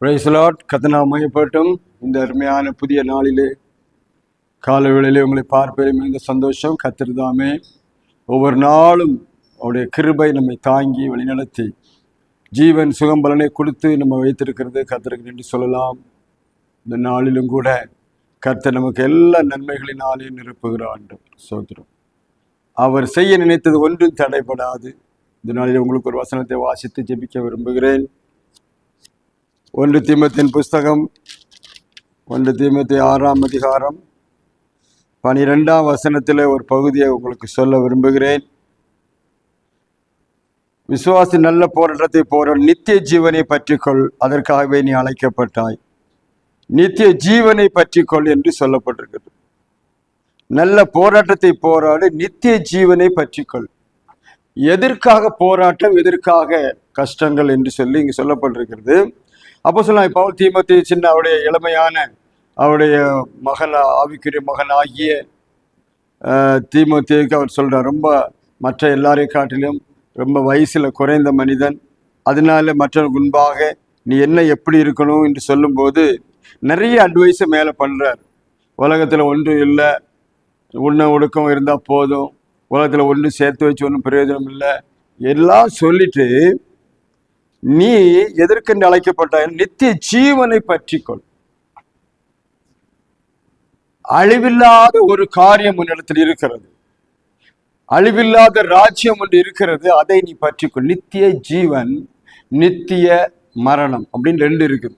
பிரைஸ்லாட் கத்தனா மையப்பட்டும் இந்த அருமையான புதிய நாளிலே காலவேளையிலே உங்களை பார்ப்பதே மிகுந்த சந்தோஷம். கத்திருந்தாமே ஒவ்வொரு நாளும் அவருடைய கிருபை நம்மை தாங்கி வழிநடத்தி ஜீவன் சுகம்பலனை கொடுத்து நம்ம வைத்திருக்கிறது. கத்தருக்கு என்று சொல்லலாம். இந்த நாளிலும் கூட கர்த்தர் நமக்கு எல்லா நன்மைகளினாலேயும் நிரப்புகிறான் சோதரம் அவர் செய்ய நினைத்தது ஒன்றும் தடைபடாது. இந்த நாளில் உங்களுக்கு ஒரு வசனத்தை வாசித்து ஜெபிக்க விரும்புகிறேன். ஒன்று தீமத்தின் புஸ்தகம் ஒன்று தீமத்தி ஆறாம் அதிகாரம். பனிரெண்டாம் வசனத்தில் ஒரு பகுதியை உங்களுக்கு சொல்ல விரும்புகிறேன். விசுவாசி நல்ல போராட்டத்தை போராட நித்திய ஜீவனை பற்றிக்கொள் அதற்காகவே நீ அழைக்கப்பட்டாய். நித்திய ஜீவனை பற்றிக்கொள் என்று சொல்லப்பட்டிருக்கிறது. நல்ல போராட்டத்தை போராடு நித்திய ஜீவனை பற்றிக்கொள். எதற்காக போராட்டம் எதற்காக கஷ்டங்கள் என்று சொல்லி இங்கு சொல்லப்பட்டிருக்கிறது. அப்போ சொல்லலாம் பவுல் தீமத்தி சின்ன அவருடைய இளமையான அவருடைய மகன் ஆவிக்குரிய மகன் ஆகிய தீமத்திக்கு அவர் சொல்கிறார் ரொம்ப மற்ற எல்லாரையும் காட்டிலும் ரொம்ப வயசில் குறைந்த மனிதன். அதனால மற்றவங்க முன்பாக நீ என்ன எப்படி இருக்கணும் என்று சொல்லும்போது நிறைய அட்வைஸை மேலே பண்ணுறார் உலகத்தில் ஒன்றும் இல்லை உன்ன ஒடுக்கம் இருந்தால் போதும். உலகத்தில் ஒன்றும் சேர்த்து வச்சு ஒன்றும் பிரயோஜனம் இல்லை. எல்லாம் சொல்லிட்டு நீ எதற்கென்று அழைக்கப்பட்ட நித்திய ஜீவனை பற்றிக்கொள். அழிவில்லாத ஒரு காரியம் உன்னிடத்தில் இருக்கிறது. அழிவில்லாத ராஜ்யம் ஒன்று இருக்கிறது. அதை நீ பற்றிக்கொள். நித்திய ஜீவன் நித்திய மரணம் அப்படின்னு ரெண்டு இருக்குது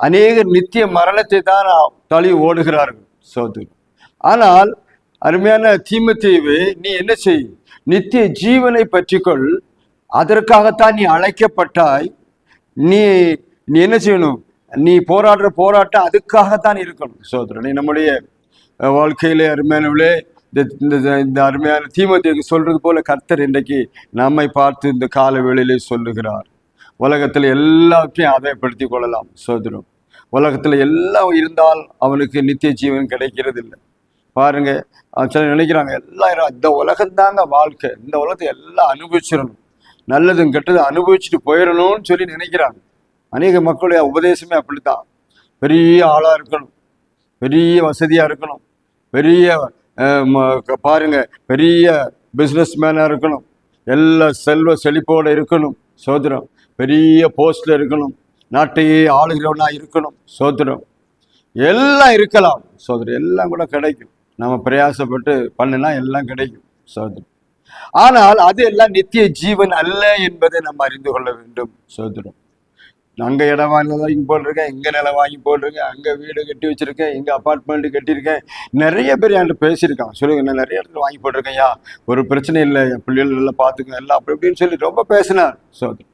அநேக நித்திய மரணத்தை தான் தழி ஓடுகிறார்கள் சோதரி ஆனால் அருமையான தீமத்தீவு நீ என்ன செய்? நித்திய ஜீவனை பற்றிக்கொள். அதற்காகத்தான் நீ அழைக்கப்பட்டாய். நீ நீ என்ன செய்யணும்? நீ போராடுற போராட்டம் அதுக்காகத்தான் இருக்கணும். சோதரனை நம்முடைய வாழ்க்கையிலே அருமையானவளே இந்த இந்த இந்த அருமையான தீமதிக்கு சொல்றது போல கர்த்தர் இன்றைக்கு நம்மை பார்த்து இந்த கால வேளையிலே சொல்லுகிறார். உலகத்தில் எல்லாத்தையும் ஆதாயப்படுத்தி கொள்ளலாம் சோதரம் உலகத்தில் எல்லாம் இருந்தால் அவனுக்கு நித்திய ஜீவன் கிடைக்கிறது இல்லை பாருங்க சில நினைக்கிறாங்க எல்லாம் இந்த உலகம் தாங்க வாழ்க்கை. இந்த உலகத்தை எல்லாம் அனுபவிச்சிடணும். நல்லதும் கெட்டதும் அனுபவிச்சுட்டு போயிடணும்னு சொல்லி நினைக்கிறாங்க. அநேக மக்களுடைய உபதேசமே அப்படித்தான். பெரிய ஆளாக இருக்கணும். பெரிய வசதியாக இருக்கணும். பெரிய ம- பாருங்க பெரிய பிஸ்னஸ் மேனாக இருக்கணும். எல்லா செல்வ செழிப்போடு இருக்கணும் சோதரம். பெரிய போஸ்ட்டில் இருக்கணும். நாட்டையே ஆளுகிறவனாக இருக்கணும் சோதரம். எல்லாம் இருக்கலாம் சோதரம். எல்லாம் கூட கிடைக்கும். நம்ம பிரயாசப்பட்டு பண்ணினா எல்லாம் கிடைக்கும் சோதரம். ஆனால் அது எல்லாம் நித்திய ஜீவன் அல்ல என்பதை நம்ம அறிந்து கொள்ள வேண்டும் சோதரம் அங்க இடம் வாங்கி போட்டிருக்கேன் இங்க நிலம் வாங்கி போட்டிருக்கேன் அங்க வீடு கட்டி வச்சிருக்கேன் இங்க அப்பார்ட்மெண்ட்டு கட்டியிருக்கேன். நிறைய பேர் என்கிட்ட பேசியிருக்கான் சொல்லுங்க நான் நிறைய இடத்துல வாங்கி போட்டிருக்கேன்யா ஒரு பிரச்சனை இல்லை என் பிள்ளைகள் நல்லா பார்த்துக்கங்க எல்லாம் அப்படி இப்படின்னு சொல்லி ரொம்ப பேசினார் சோதரி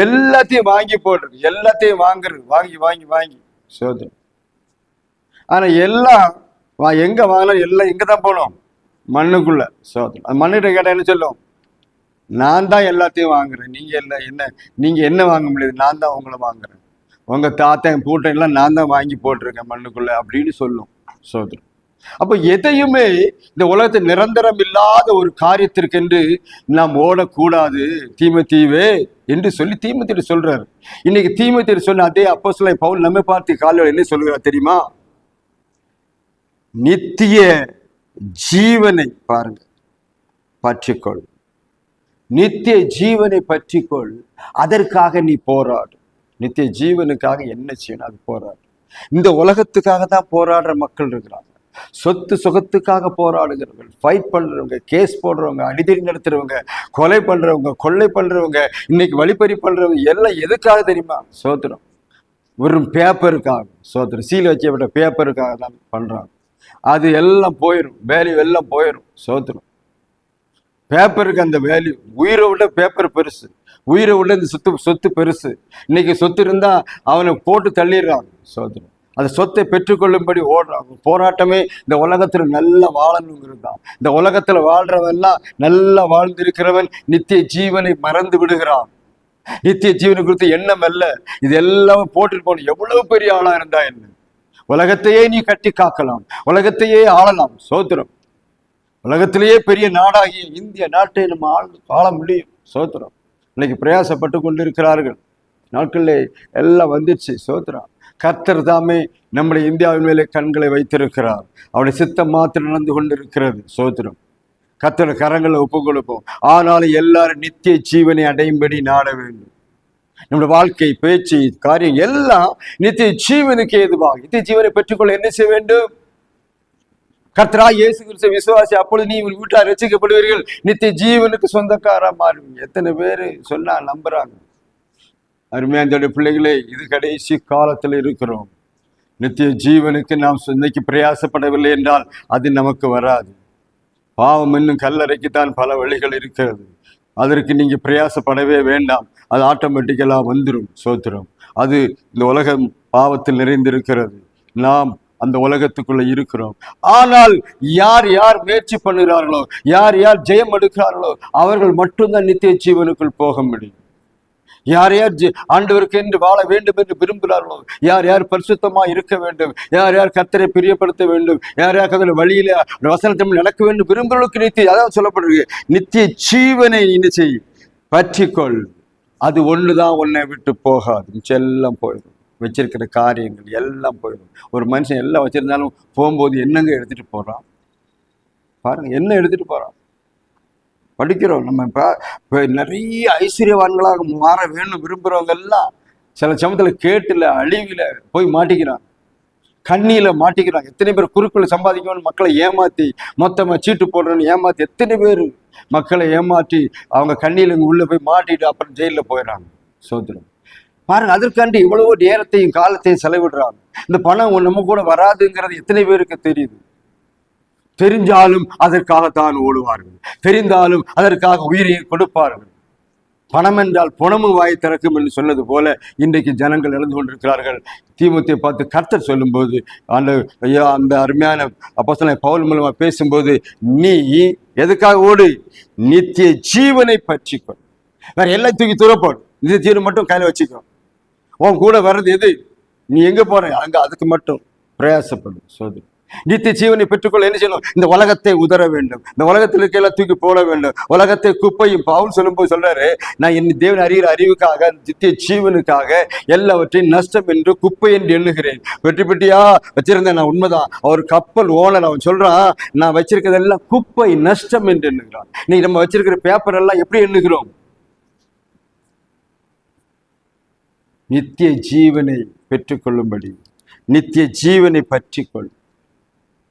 எல்லாத்தையும் வாங்கி போட்டிருக்கு எல்லாத்தையும் வாங்குறது வாங்கி வாங்கி வாங்கி சோதரி ஆனா எல்லாம் எங்கே எங்க எல்லாம் எங்க தான் போனோம். மண்ணுக்குள்ள. சோதனை அது மண்ணுகிட்ட கேட்டால் என்ன சொல்லும்? நான் தான் எல்லாத்தையும் வாங்குறேன். நீங்கள் என்ன என்ன நீங்கள் என்ன வாங்க முடியாது? நான் தான் உங்களை வாங்குறேன். உங்கள் தாத்தா என் பூட்டை எல்லாம் நான் தான் வாங்கி போட்டிருக்கேன் மண்ணுக்குள்ளே அப்படின்னு சொல்லும் சோதனை அப்போ எதையுமே இந்த உலகத்தில் நிரந்தரம் இல்லாத ஒரு காரியத்திற்கென்று நாம் ஓடக்கூடாது. தீமத்தீவே என்று சொல்லி தீமத்தீர் சொல்றாரு. இன்னைக்கு தீமத்தீர் சொன்ன அதே அப்போ பவுல் நம்ம பார்த்து காலையில் என்ன சொல்லுகிறார் தெரியுமா? நித்திய ஜீவனை பாருங்க. பற்றிக்கொள். நித்திய ஜீவனை பற்றிக்கொள். அதற்காக நீ போராடு. நித்திய ஜீவனுக்காக என்ன செய்யணும்? அது போராடு. இந்த உலகத்துக்காக தான் போராடுற மக்கள் இருக்கிறாங்க. சொத்து சுகத்துக்காக போராடுகிறவங்க ஃபைட் பண்றவங்க கேஸ் போடுறவங்க அடிதடி நடத்துறவங்க கொலை பண்றவங்க கொள்ளை பண்றவங்க இன்னைக்கு வழிப்பறி பண்றவங்க எல்லாம் எதுக்காக தெரியுமா? சோத்திரம் வெறும் பேப்பருக்காக சோத்திரம் சீல் வச்சப்பட்ட பேப்பருக்காக தான் பண்றாங்க. அது எல்லாம் போயிடும் வேல்யூ எல்லாம் போயிடும் சோத்திரம் பேப்பருக்கு அந்த வேல்யூ உயிரை விட பேப்பர் பெருசு. உயிரை விட இந்த சொத்து சொத்து பெருசு. இன்னைக்கு சொத்து இருந்தா அவனை போட்டு தள்ளிடுறாங்க சோதரன் அந்த சொத்தை பெற்றுக்கொள்ளும்படி ஓடுறாங்க போராட்டமே இந்த உலகத்துல நல்லா வாழணுங்கிறது தான் இந்த உலகத்துல வாழ்றவெல்லாம் நல்லா வாழ்ந்திருக்கிறவன் நித்திய ஜீவனை மறந்து விடுகிறான். நித்திய ஜீவனை குறித்து எண்ணம் அல்ல. இது எல்லாமே போட்டுட்டு போகணும். எவ்வளவு பெரிய ஆளா இருந்தா என்ன? உலகத்தையே நீ கட்டி காக்கலாம். உலகத்தையே ஆளலாம். சோத்திரம். உலகத்திலேயே பெரிய நாடாகிய இந்திய நாட்டை நம்ம ஆள் ஆள முடியும். சோத்திரம். இன்னைக்கு பிரயாசப்பட்டு கொண்டிருக்கிறார்கள். நாட்களில் எல்லாம் வந்துச்சு. சோத்திரம். கர்த்தர் தாமே நம்முடைய இந்தியாவின் மேலே கண்களை வைத்திருக்கிறார். அவருடைய சித்தம் மாத்திரம் நடந்து கொண்டிருக்கிறது. சோத்திரம். கர்த்தர் கரங்களை ஒப்பு கொடுப்போம் ஆனாலும் எல்லாரும் நித்திய ஜீவனை அடையும்படி நாட வேண்டும். நம்முடைய வாழ்க்கை பேச்சு காரியம் எல்லாம் நித்திய ஜீவனுக்கு ஏதுவாக நித்திய ஜீவனை பெற்றுக்கொள்ள என்ன செய்ய வேண்டும்? கர்த்தரா இயேசு கிறிஸ்து விசுவாசி அப்பொழுது நீ உன் வீட்டார் ரசிக்கப்படுவீர்கள் நித்திய ஜீவனுக்கு சொந்தக்காரா மாறுவீங்க எத்தனை பேர் சொன்னா நம்புறாங்க. அருமையாந்தோட பிள்ளைகளே இது கடைசி காலத்தில் இருக்கிறோம். நித்திய ஜீவனுக்கு நாம் இன்னைக்கு பிரயாசப்படவில்லை என்றால் அது நமக்கு வராது. பாவம் இன்னும் கல்லறைக்குத்தான் பல வழிகள் இருக்கிறது. அதற்கு நீங்கள் பிரயாசப்படவே வேண்டாம். அது ஆட்டோமேட்டிக்கலாக வந்துடும் சோத்திரம். அது இந்த உலகம் பாவத்தில் நிறைந்திருக்கிறது. நாம் அந்த உலகத்துக்குள்ள இருக்கிறோம். ஆனால் யார் யார் முயற்சி பண்ணுகிறார்களோ யார் யார் ஜெயம் எடுக்கிறார்களோ அவர்கள் மட்டும்தான் நித்திய ஜீவனுக்குள் போக முடியும். யார் யார் ஆண்டவருக்கு என்று வாழ வேண்டும் என்று விரும்புகிறார்களோ யார் யார் பரிசுத்தமா இருக்க வேண்டும் யார் யார் கத்தரை பிரியப்படுத்த வேண்டும் யார் யார் கதில் வழியில வசனத்தில் நடக்க வேண்டும் விரும்புகிறவர்களுக்கு நித்திய அதான் சொல்லப்படுறது நித்திய ஜீவனை என்ன பற்றிக்கொள். அது ஒண்ணுதான் உன்னை விட்டு போகாது. எல்லாம் போயிடும். வச்சிருக்கிற காரியங்கள் எல்லாம் போயிடும். ஒரு மனுஷன் எல்லாம் வச்சிருந்தாலும் போகும்போது என்னங்க எடுத்துட்டு போகிறான் பாருங்கள் என்ன எடுத்துட்டு போகிறான் படிக்கிறோம். நம்ம இப்போ இப்போ நிறைய ஐஸ்வர்யவான்களாக மாற வேணும் விரும்புகிறவங்க எல்லாம் சில சமயத்தில் கேட்டில் அழிவில் போய் மாட்டிக்கிறான். கண்ணியில மாட்டிக்கிறான். எத்தனை பேர் குறுக்களை சம்பாதிக்கணும்னு மக்களை ஏமாத்தி மொத்தமாக சீட்டு போடுறோன்னு ஏமாத்தி எத்தனை பேர் மக்களை ஏமாற்றி அவங்க கண்ணியில் உள்ளே போய் மாட்டிட்டு அப்புறம் ஜெயிலில் போயிடுறாங்க. சோதரம் பாருங்க அதற்காண்டி இவ்வளவோ நேரத்தையும் காலத்தையும் செலவிடுறாங்க. இந்த பணம் நம்ம கூட வராதுங்கிறது எத்தனை பேருக்கு தெரியுது? தெரிஞ்சாலும் அதற்காகத்தான் ஓடுவார்கள். தெரிந்தாலும் அதற்காக உயிரை கொடுப்பார்கள். பணம் என்றால் புணமும் வாய் திறக்கும் என்று சொன்னது போல இன்றைக்கு ஜனங்கள் இழந்து கொண்டிருக்கிறார்கள். தீமத்தை பார்த்து கர்த்தர் சொல்லும்போது அந்த ஐயா அந்த அருமையான அப்போஸ்தலன் பவுல் மூலமாக பேசும்போது நீ எதுக்காக ஓடு? நித்திய ஜீவனை பற்றிக்கொள். வேற எல்லாம் தூக்கி தூரப்போடு. நித்திய ஜீவனை மட்டும் கையில் வச்சுக்கோ. உன் கூட வர்றது எது? நீ எங்கே போற? அங்கே அதுக்கு மட்டும் பிரயாசப்படும் சோதரி நித்திய ஜீவனை பெற்றுக்கொள்ள என்ன செய்யணும்? இந்த உலகத்தை உதற வேண்டும். இந்த உலகத்தில் இருக்கையெல்லாம் தூக்கி போட வேண்டும். உலகத்தை குப்பையும் பவுல் சொல்லும்போது சொல்றாரு நான் என் தேவன் அறிகிற அறிவுக்காக நித்திய ஜீவனுக்காக எல்லாவற்றையும் நஷ்டம் என்று குப்பை என்று எண்ணுகிறேன். வெற்றி பெட்டியா? வச்சிருந்தேன் நான் உண்மைதான். அவர் கப்பல் ஓனர் அவன் சொல்றான் நான் வச்சிருக்கிறதெல்லாம் குப்பை நஷ்டம் என்று எண்ணுகிறான். நீ நம்ம வச்சிருக்கிற பேப்பர் எல்லாம் எப்படி எண்ணுகிறோம்? நித்திய ஜீவனை பெற்றுக்கொள்ளும்படி. நித்திய ஜீவனை பற்றிக்கொள்.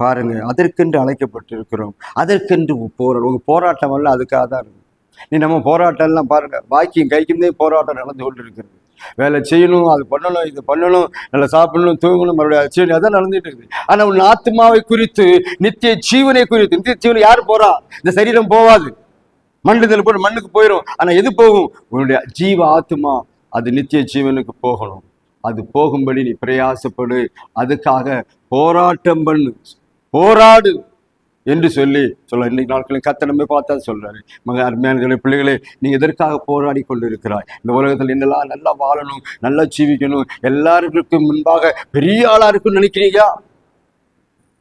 பாருங்க அதற்கென்று அழைக்கப்பட்டிருக்கிறோம். அதற்கென்று போராட்டம் உங்க போராட்டம் எல்லாம் அதுக்காக தான் இருக்கும் நீ நம்ம போராட்டம் எல்லாம் பாருங்க வாக்கியம் கைக்குந்தே போராட்டம் நடந்து கொண்டு இருக்கிறது வேலை செய்யணும் அது பண்ணணும் இது பண்ணணும் நல்லா சாப்பிடணும் தூங்கணும் மறுபடியும் செய்யணும் அதான் நடந்துட்டு இருக்குது. ஆனா உன் ஆத்மாவை குறித்து நித்திய ஜீவனை குறித்து நித்திய ஜீவனை யார் போறா? இந்த சரீரம் போவாது. மண்ணுதல் போய் மண்ணுக்கு போயிடும் ஆனா எது போகும்? உன்னுடைய ஜீவ ஆத்மா அது நித்திய ஜீவனுக்கு போகணும். அது போகும்படி நீ பிரயாசப்படு. அதுக்காக போராட்டம் பண்ணு. போராடு என்று சொல்லி சொல்ல இன்னைக்கு நாட்களில் கத்தனமே பார்த்தா சொல்றாரு. மக அருமையான பிள்ளைகளே நீ எதற்காக போராடி கொண்டு இருக்கிறாய் இந்த உலகத்தில் என்னெல்லாம் நல்லா வாழணும் நல்லா ஜீவிக்கணும் எல்லாருக்கும் முன்பாக பெரிய ஆளா இருக்குன்னு நினைக்கிறீங்க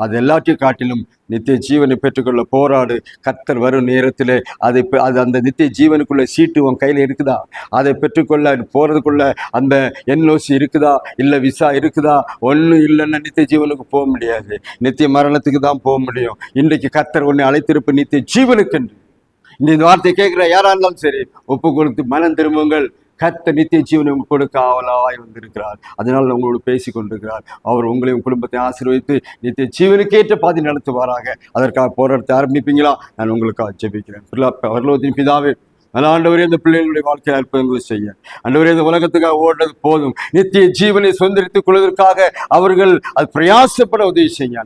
அது எல்லாத்தையும் காட்டிலும் நித்திய ஜீவனை பெற்றுக்கொள்ள போராடு. கத்தர் வரும் நேரத்தில் அதை அது அந்த நித்திய ஜீவனுக்குள்ள சீட்டு உன் கையில் இருக்குதா? அதை பெற்றுக்கொள்ள போகிறதுக்குள்ள அந்த என்ஓசி இருக்குதா? இல்லை விசா இருக்குதா? ஒன்றும் இல்லைன்னா நித்திய ஜீவனுக்கு போக முடியாது. நித்திய மரணத்துக்கு தான் போக முடியும். இன்றைக்கு கத்தர் உன்னை அழைத்திருப்பு நித்திய ஜீவனுக்கு இந்த வார்த்தையை கேட்குற யாராக இருந்தாலும் சரி ஒப்பு கொடுத்து மனம் திரும்புங்கள். கத்த நித்திய ஜீவனை உங்களுக்கு கொடுக்க ஆவலாய் வந்திருக்கிறார். அதனால் உங்களோடு பேசி கொண்டிருக்கிறார். அவர் உங்களையும் குடும்பத்தை ஆசீர்வதித்து நித்திய ஜீவனுக்கேற்ற பாதி நடத்துவாராக. அதற்காக போராட்டத்தை ஆரம்பிப்பீங்களா? நான் உங்களுக்காக ஜெபிக்கிறேன். பரலோகத்தின் பிதாவே நல்ல ஆண்டவரே இந்த பிள்ளைகளுடைய வாழ்க்கை அற்புதங்களை செய்ய. ஆண்டவரே இந்த உலகத்துக்காக ஓடுறது போதும். நித்திய ஜீவனை சுதந்திரித்துக் கொள்வதற்காக அவர்கள் அது பிரயாசப்பட உதவி செய்ய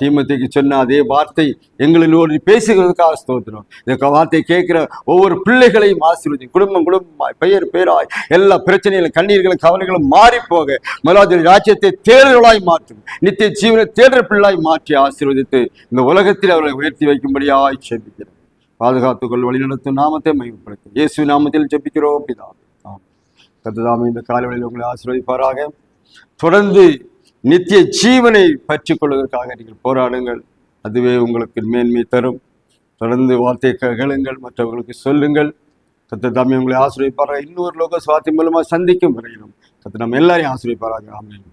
தீமத்தைக்கு சொன்ன அதே வார்த்தை எங்களோடு பேசுகிறதுக்காக ஸ்தோத்திரம். இந்த வார்த்தையை கேட்குற ஒவ்வொரு பிள்ளைகளையும் ஆசீர்வதி குடும்பம் குடும்பமாய் பெயர் பெயராய் எல்லா பிரச்சனைகளும் கண்ணீர்களும் கவலைகளும் மாறி போக மலாஜி ராஜ்யத்தை தேர்தலாய் மாற்றும். நித்திய ஜீவனை தேர்தல் பிள்ளாய் மாற்றி ஆசீர்வதித்து இந்த உலகத்தில் அவர்களை உயர்த்தி வைக்கும்படியாய் செபிக்கிறேன் பாதுகாத்துக்கொள் வழிநடத்தும் நாமத்தை மையப்படுத்தும் இயேசு நாமத்தில் செபிக்கிறோம் அப்படிதான் ஆமென். இந்த காலவெளியில் உங்களை ஆசீர்வதிப்பாராக. தொடர்ந்து நித்திய ஜீவனை பற்றி கொள்வதற்காக நீங்கள் போராடுங்கள். அதுவே உங்களுக்கு மேன்மை தரும். தொடர்ந்து வார்த்தையை கேளுங்கள். மற்றவர்களுக்கு சொல்லுங்கள். கத்த தாமி உங்களை ஆசிரியப்பாராக இன்னொரு லோக சுவாத்தி மூலமாக சந்திக்கும் வரையிலும் கத்த நம்ம எல்லாரையும் ஆசிரியப்பாராக ஆமென்.